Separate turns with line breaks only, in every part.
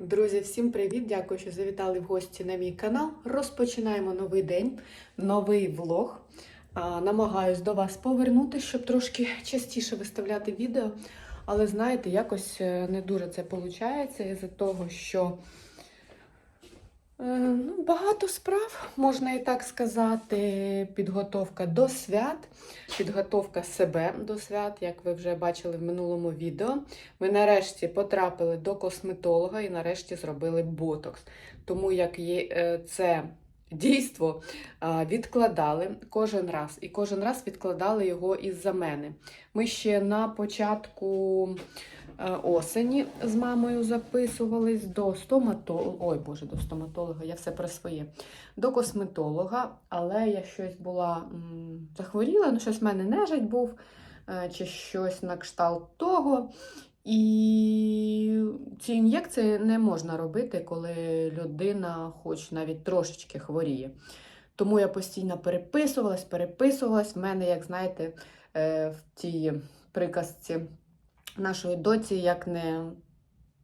Друзі, всім привіт! Дякую, що завітали в гості на мій канал. Розпочинаємо новий день, новий влог. Намагаюсь до вас повернутися, щоб трошки частіше виставляти відео. Але знаєте, якось е, не дуже це виходить із-за того, що ну, багато справ, можна і так сказати. Підготовка до свят, підготовка себе до свят, як ви вже бачили в минулому відео. Ми нарешті потрапили до косметолога і нарешті зробили ботокс. Тому як є е, це дійство відкладали кожен раз. І кожен раз відкладали його із-за мене. Ми ще на початку осені з мамою записувались до стоматолога. Ой, Боже, до стоматолога, я все про своє. До косметолога, але я щось була захворіла, ну щось в мене нежить був, чи щось на кшталт того. І ці ін'єкції не можна робити, коли людина хоч навіть трошечки хворіє. Тому я постійно переписувалась, переписувалась. В мене, як знаєте, е, в тій приказці нашої доці, як не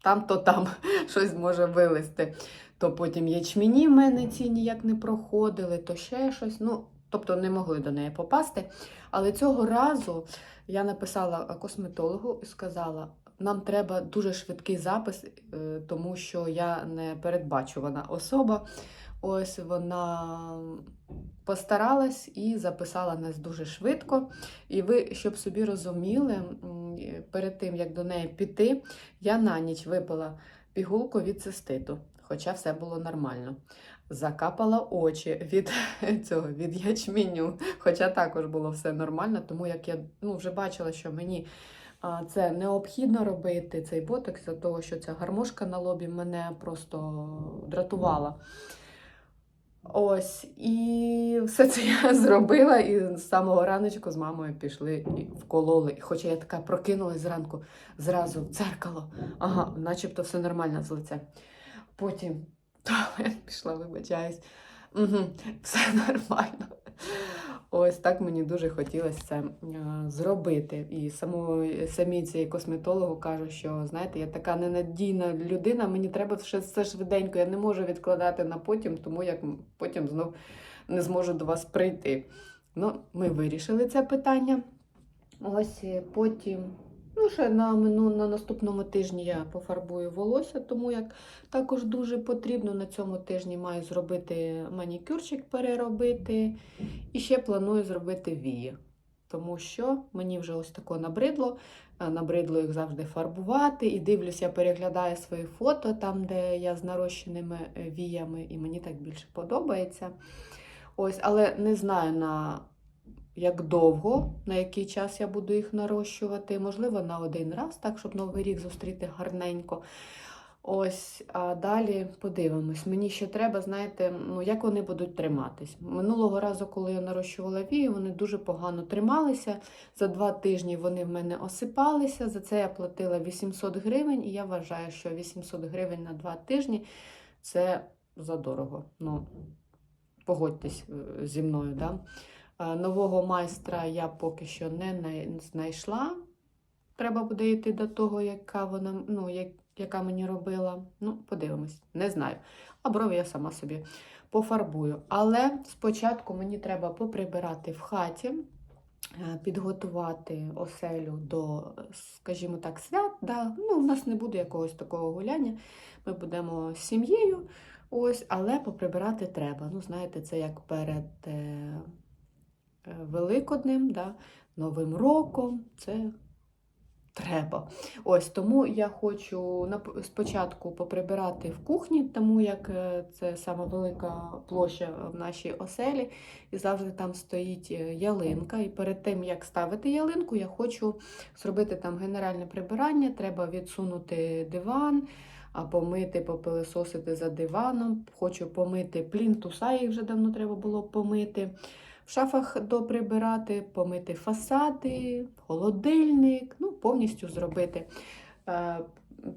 там, то там щось може вилезти. То потім ячміні в мене ці ніяк не проходили, то ще щось. Ну, тобто не могли до неї попасти. Але цього разу я написала косметологу і сказала: нам треба дуже швидкий запис, е, тому що я не передбачувана особа. Ось вона постаралась і записала нас дуже швидко. І ви, щоб собі розуміли, перед тим як до неї піти, я на ніч випила пігулку від циститу, хоча все було нормально. Закапала очі від цього від ячменю, хоча також було все нормально, тому як я ну, вже бачила, що мені це необхідно робити, цей ботокс, за того, що ця гармошка на лобі мене просто дратувала. Ось, і все це я зробила, і з самого раночку з мамою пішли і вкололи. Хоча я така прокинулась зранку, зразу в дзеркало. Ага, начебто все нормально з лицем. Потім туалет пішла, вибачаюсь. Угу, все нормально. Ось так мені дуже хотілося це е, зробити. І само, самі цей косметологу кажу, що знаєте, я така ненадійна людина, мені треба все, все швиденько, я не можу відкладати на потім, тому як потім знов не зможу до вас прийти. Ну, ми вирішили це питання. Ось потім. Ну, ще на, мину, на наступному тижні я пофарбую волосся, тому як також дуже потрібно на цьому тижні маю зробити манікюрчик, переробити. І ще планую зробити вії. Тому що мені вже ось тако набридло. Набридло їх завжди фарбувати. І дивлюсь, я переглядаю свої фото там, де я з нарощеними е, віями, і мені так більше подобається. Ось, але не знаю на як довго, на який час я буду їх нарощувати. Можливо, на один раз, так, щоб новий рік зустріти гарненько. Ось, а далі подивимось. Мені ще треба, знаєте, ну як вони будуть триматись. Минулого разу, коли я нарощувала вії, вони дуже погано трималися. За два тижні вони в мене осипалися. За це я платила 800 гривень, і я вважаю, що 800 гривень на два тижні це задорого. Ну, погодьтесь е, зі мною, да? Е, Нового майстра я поки що не знайшла. Треба буде йти до того, яка вона, ну, як, яка мені робила. Ну, подивимось, не знаю. А брови я сама собі пофарбую. Але спочатку мені треба поприбирати в хаті, е, підготувати оселю до, скажімо так, свят. Да? Ну, у нас не буде якогось такого гуляння. Ми будемо з сім'єю. Ось, але поприбирати треба. Ну, знаєте, це як перед. Е, Великоднем, да, Новим роком. Це треба. Ось тому я хочу спочатку поприбирати в кухні, тому як е, це сама велика площа в нашій оселі, і завжди там стоїть е, ялинка. І перед тим, як ставити ялинку, я хочу зробити там генеральне прибирання. Треба відсунути диван. А помити, попилисосити за диваном. Хочу помити плінтуса, їх вже давно треба було помити. В шафах доприбирати, помити фасади, холодильник, ну, повністю зробити е,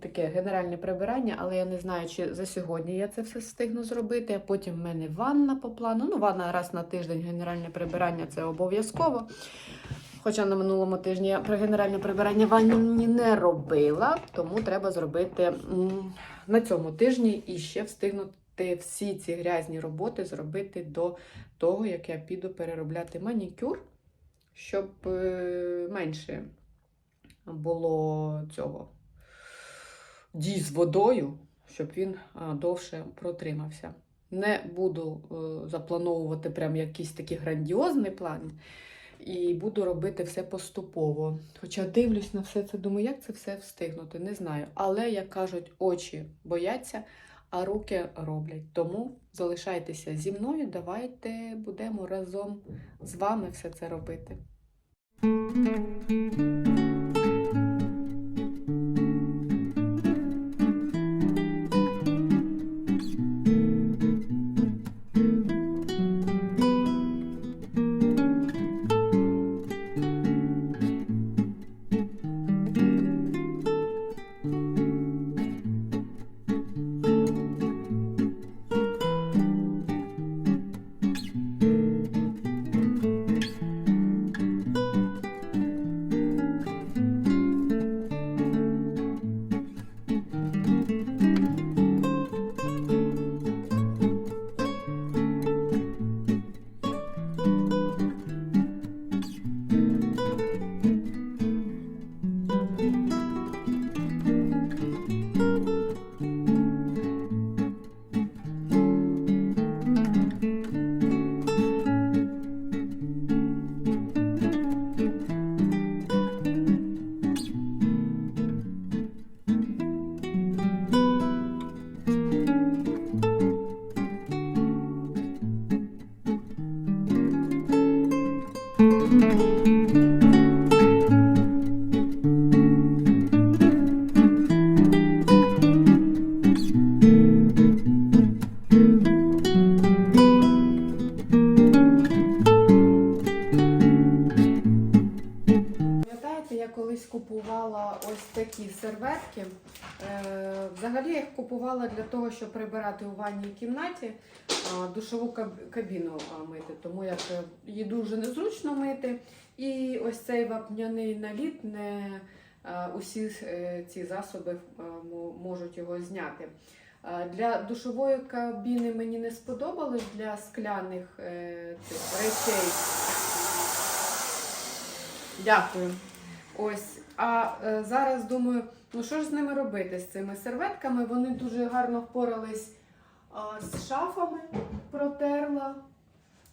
таке генеральне прибирання, але я не знаю, чи за сьогодні я це все встигну зробити. А потім в мене ванна по плану. Ну, ванна раз на тиждень генеральне прибирання це обов'язково. Хоча на минулому тижні я про генеральне прибирання ванні не робила, тому треба зробити на цьому тижні і ще встигнути всі ці грязні роботи зробити до того, як я піду переробляти манікюр, щоб е, менше було цього дій з водою, щоб він довше протримався. Не буду е, заплановувати прям якийсь такий грандіозний план. І буду робити все поступово. Хоча дивлюсь на все це, думаю, як це все встигнути, не знаю. Але, як кажуть, очі бояться, а руки роблять. Тому залишайтеся зі мною, давайте будемо разом з вами все це робити. Купувала для того, щоб прибирати у ванній кімнаті душову кабіну мити, тому як е, її дуже незручно мити. І ось цей вапняний наліт, не усі е, ці засоби можуть його зняти. Для душової кабіни мені не сподобалось, для скляних е, цих речей. Дякую. Ось. А зараз думаю, ну що ж з ними робити з цими серветками? Вони дуже гарно впорались а, з шафами, протерла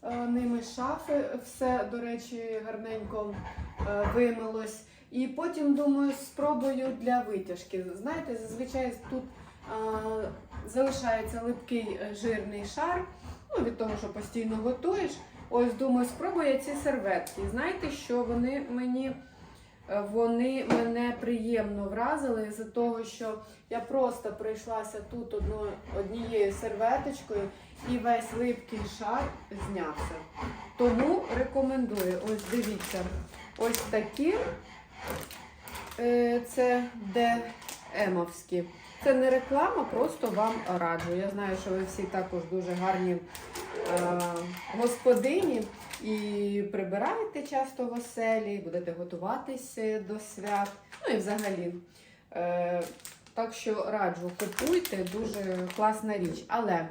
е, ними шафи. Все, до речі, гарненько е, вимилось. І потім думаю, спробую для витяжки. Знаєте, зазвичай тут а, залишається липкий е, жирний шар, ну, від того, що постійно готуєш. Ось думаю, спробую я ці серветки. Знаєте, що вони мені вони мене приємно вразили з-за того, що я просто пройшлася тут одно, однією серветочкою і весь липкий шар знявся. Тому рекомендую. Ось дивіться, ось такі е, це ДМовські. Це не реклама, просто вам раджу. Я знаю, що ви всі також дуже гарні е, господині і прибираєте часто в оселі, будете готуватися до свят. Ну і взагалі. Е, так що раджу, купуйте, дуже класна річ. Але е,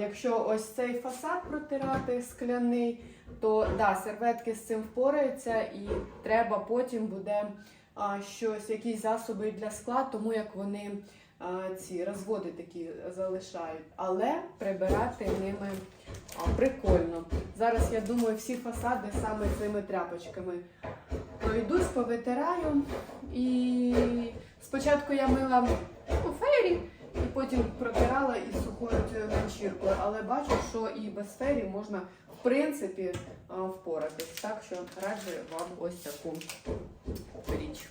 якщо ось цей фасад протирати скляний, то да, серветки з цим впораються і треба потім буде а, щось, якісь засоби для скла, тому як вони ці розводи такі залишають. Але прибирати ними прикольно. Зараз я думаю, всі фасади саме цими тряпочками пройдусь, повитираю. І спочатку я мила ну, фейрі, і потім протирала із сухою ганчіркою. Але бачу, що і без фейрі можна в принципі впоратись. Так що раджу вам ось таку річ.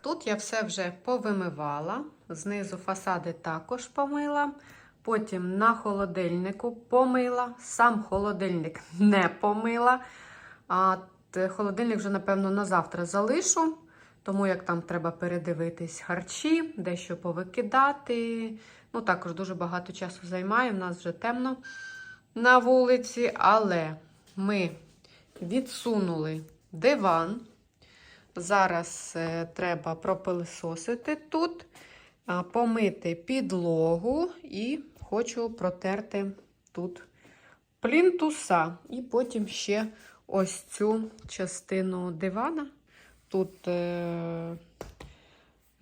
Тут я все вже повимивала, знизу фасади також помила. Потім на холодильнику помила. Сам холодильник не помила. А холодильник вже, напевно, на завтра залишу. Тому як там треба передивитись харчі, дещо повикидати. Ну, також дуже багато часу займає. У нас вже темно на вулиці, але ми відсунули диван. Зараз е, треба пропилисосити тут, помити підлогу і хочу протерти тут плінтуса. І потім ще ось цю частину дивана. Тут е,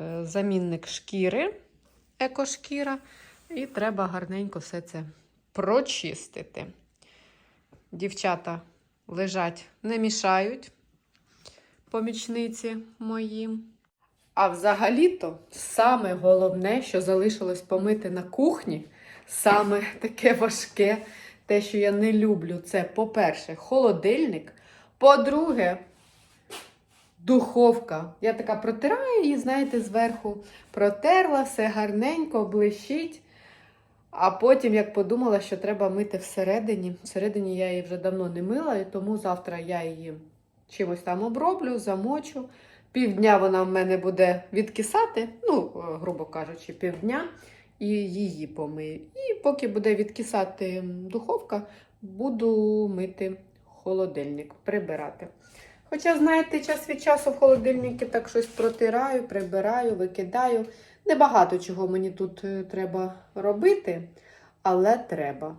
е, замінник шкіри, екошкіра, і треба гарненько все це прочистити. Дівчата лежать, не мішають помічниці моїм. А взагалі-то саме головне, що залишилось помити на кухні, саме таке важке, те, що я не люблю, це, по-перше, холодильник. По-друге, духовка. Я така протираю її, знаєте, зверху протерла, все гарненько, блищить. А потім, як подумала, що треба мити всередині, всередині я її вже давно не мила, і тому завтра я її чимось там оброблю, замочу. Півдня вона в мене буде відкисати, ну, е, грубо кажучи, півдня, і її помию. І поки буде відкисати духовка, буду мити холодильник, прибирати. Хоча, знаєте, час від часу в холодильнику так щось протираю, прибираю, викидаю. Небагато чого мені тут е, треба робити, але треба.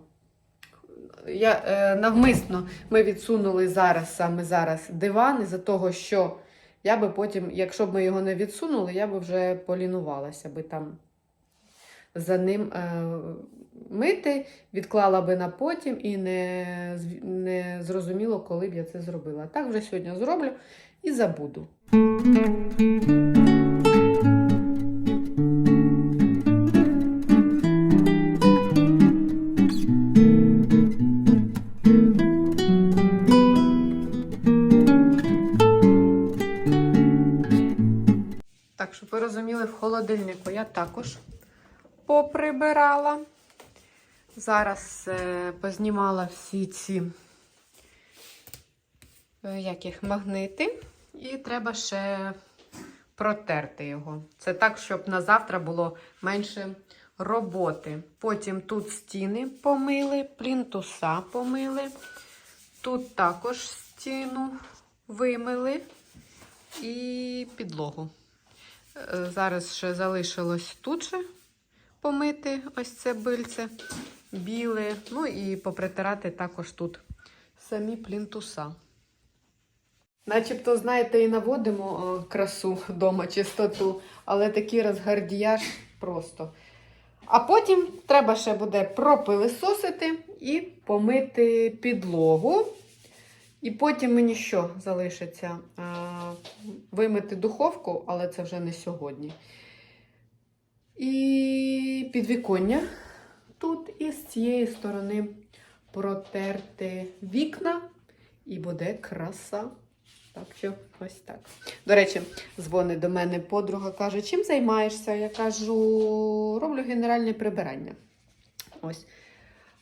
Я е, навмисно ми відсунули зараз, саме зараз диван, із-за того, що я би потім, якщо б ми його не відсунули, я би вже полінувалася би там за ним е, мити, відклала би на потім і не, не зрозуміло, коли б я це зробила. Так вже сьогодні зроблю і забуду. Я також поприбирала. Зараз е, познімала всі ці е, як їх, магнити, і треба ще протерти його. Це так, щоб на завтра було менше роботи. Потім тут стіни помили, плінтуса помили. Тут також стіну вимили і підлогу. Е, Зараз ще залишилось тут же помити ось це бильце біле. Ну і попритирати також тут самі плінтуса. Начебто, знаєте, і наводимо красу вдома, чистоту, але такий розгардіяж просто. А потім треба ще буде пропилисосити і помити підлогу. І потім мені що залишиться? Вимити духовку, але це вже не сьогодні. І підвіконня тут і з цієї сторони протерти вікна, і буде краса. Так що ось так. До речі, дзвонить до мене подруга, каже, чим займаєшся? Я кажу, роблю генеральне прибирання. Ось.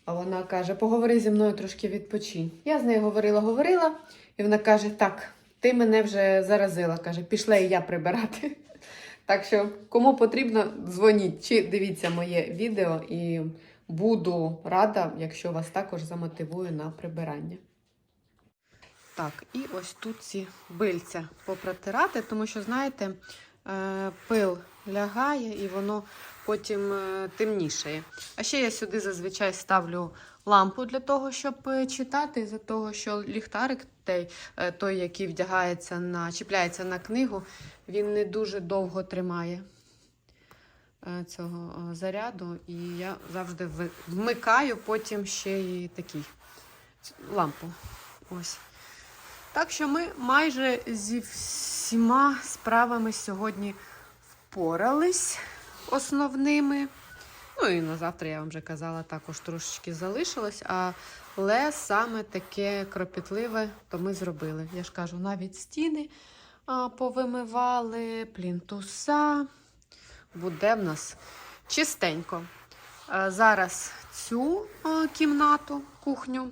А вона каже: поговори зі мною трошки відпочинь. Я з нею говорила, говорила, і вона каже: Так, ти мене вже заразила. каже, пішла і я прибирати. Так що, кому потрібно, дзвоніть чи дивіться моє відео, і буду рада, якщо вас також замотивую на прибирання. Так, і ось тут ці бильця попротирати, тому що, знаєте, е, пил лягає і воно потім е, темнішає. А ще я сюди зазвичай ставлю лампу для того, щоб е, читати, за того, що ліхтарик, той, е, той який вдягається на, чіпляється на книгу, він не дуже довго тримає е, цього е, заряду. І я завжди вмикаю потім ще і такий лампу. Ось. Так що ми майже зі всіма справами сьогодні впорались основними. Ну і на завтра, я вам вже казала, також трошечки залишилось, але саме таке кропітливе, то ми зробили. Я ж кажу, навіть стіни повимивали, плінтуса. Буде в нас чистенько. Зараз цю кімнату, кухню.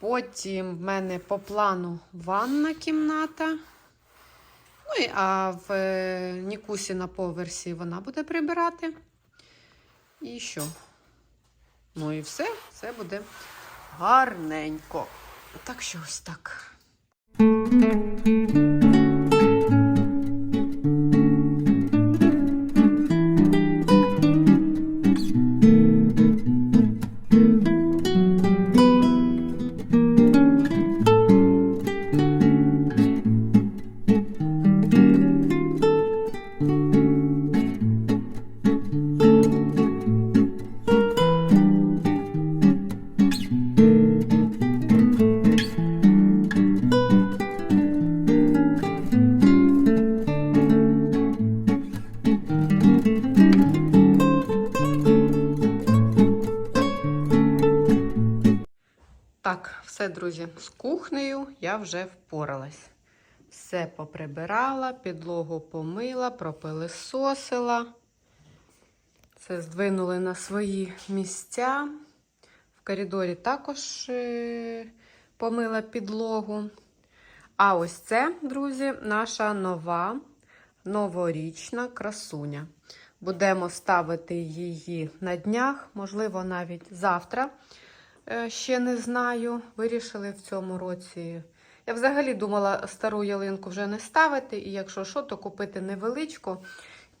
Потім в мене по плану ванна кімната. Ну а в е, Нікусі на поверсі вона буде прибирати. І що? Ну і все, все буде гарненько. Так що ось так. Вже впоралась. Все поприбирала, підлогу помила, пропилисосила. Це здвинули на свої місця. В коридорі також е, помила підлогу. А ось це, друзі, наша нова новорічна красуня. Будемо ставити її на днях, можливо, навіть завтра. Е, Ще не знаю. Вирішили в цьому році. Я взагалі думала стару ялинку вже не ставити, і якщо що, то купити невеличку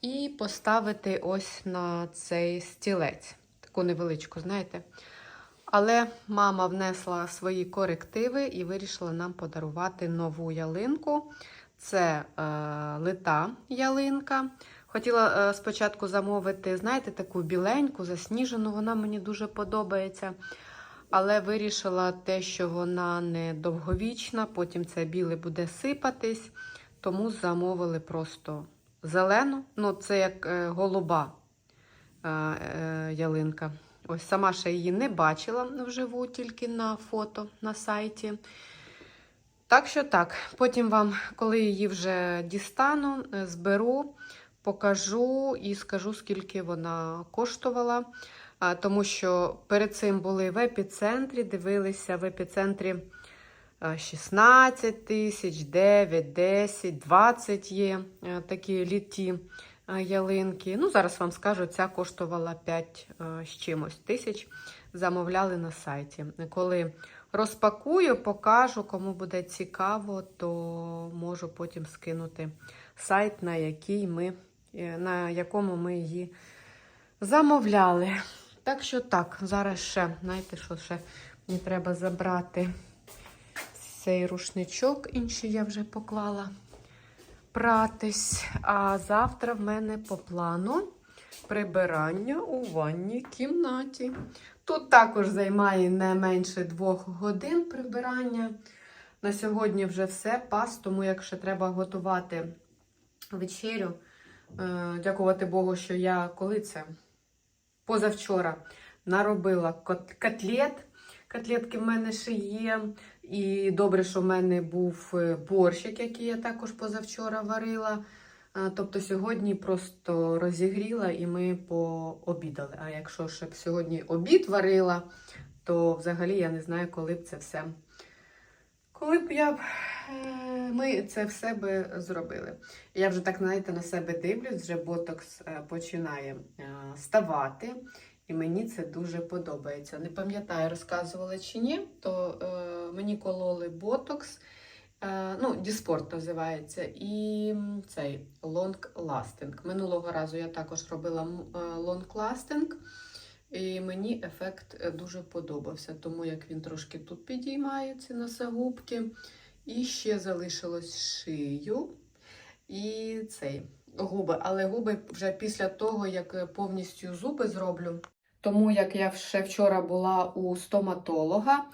і поставити ось на цей стілець. Таку невеличку, знаєте. Але мама внесла свої корективи і вирішила нам подарувати нову ялинку. Це е, лита ялинка. Хотіла е, спочатку замовити, знаєте, таку біленьку, засніжену, вона мені дуже подобається. Але вирішила те, що вона не довговічна, потім це біле буде сипатись, тому замовили просто зелену. Ну, це як е, голуба е, е, ялинка. Ось сама ще її не бачила вживу, тільки на фото на сайті. Так що так, потім вам, коли її вже дістану, зберу, покажу і скажу, скільки вона коштувала. Тому що перед цим були в епіцентрі, дивилися в епіцентрі е, 16 тисяч, 9, 10, 20 є е, такі літі е, ялинки. Ну, зараз вам скажу, ця коштувала 5 е, з чимось тисяч. Замовляли на сайті. Коли розпакую, покажу, кому буде цікаво, то можу потім скинути сайт, на, який ми, на якому ми її замовляли. Так що так, зараз ще, знаєте, що ще мені треба забрати цей рушничок, інший я вже поклала пратись. А завтра в мене по плану прибирання у ванній кімнаті. Тут також займає не менше двох годин прибирання. На сьогодні вже все пас, тому якщо треба готувати вечерю, е, дякувати Богу, що я коли це позавчора наробила котлет. Котлетки в мене ще є. І добре, що в мене був е, борщик, який я також позавчора варила. Тобто сьогодні просто розігріла і ми пообідали. А якщо ще б сьогодні обід варила, то взагалі я не знаю, коли б це все. Коли б я б е, ми це все би зробили. Я вже так, знаєте, на себе дивлюсь, вже ботокс е, починає е, ставати, і мені це дуже подобається. Не пам'ятаю, розказувала чи ні, то е, мені кололи ботокс, е, ну, Діспорт називається, і цей Long Lasting. Минулого разу я також робила Long Lasting. І мені ефект е, дуже подобався, тому як він трошки тут підіймається носогубки. І ще залишилось шию і цей губи. Але губи вже після того, як е, повністю зуби зроблю. Тому як я ще вчора була у стоматолога,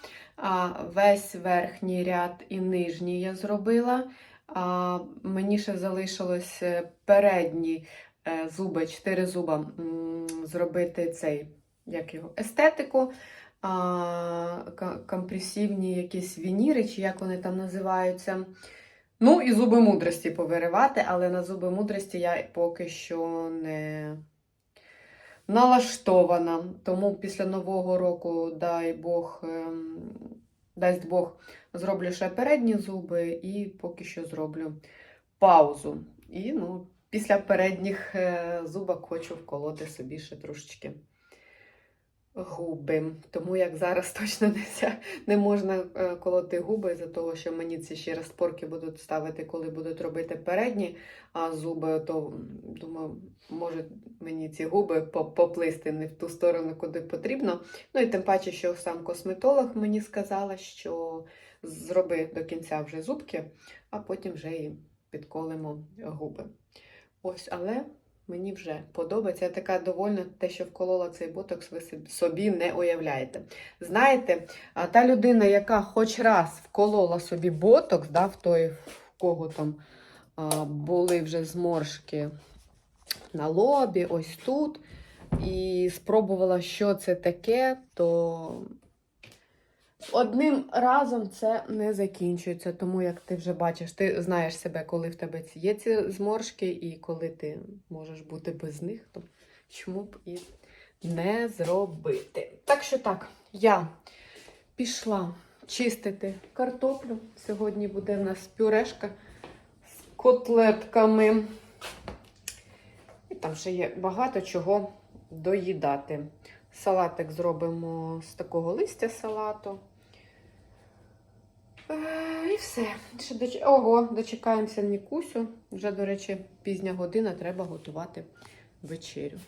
весь верхній ряд і нижній я зробила. А мені ще залишилось е, передні зуби, чотири зуба зробити цей як його, естетику, компресивні якісь вініри, чи як вони там називаються. Ну і зуби мудрості повиривати, але на зуби мудрості я поки що не налаштована. Тому після Нового року, дай Бог, ем, дасть Бог, зроблю ще передні зуби і поки що зроблю паузу. І ну, після передніх е, зубок хочу вколоти собі ще трошечки губи. Тому як зараз точно не, не можна е, колоти губи, за того, що мені ці ще розпорки будуть ставити, коли будуть робити передні а зуби, то думаю, може мені ці губи поплисти не в ту сторону, куди потрібно. Ну і тим паче, що сам косметолог мені сказала, що зроби до кінця вже зубки, а потім вже і підколимо губи. Ось, але мені вже подобається. Я така довольна, те, що вколола цей ботокс, ви собі- не уявляєте. Знаєте, та людина, яка хоч раз вколола собі ботокс, да, в той, в кого там були вже зморшки на лобі, ось тут, і спробувала, що це таке, то одним разом це не закінчується. Тому як ти вже бачиш, ти знаєш себе, коли в тебе є ці зморшки, і коли ти можеш бути без них, то чому б і не зробити. Так що так, я пішла чистити картоплю. Сьогодні буде в нас пюрешка з котлетками. І там ще є багато чого доїдати. Салатик зробимо з такого листя салату. Е, І все. Ого, дочекаємося Нікусю. Вже, до речі, пізня година, треба готувати вечерю.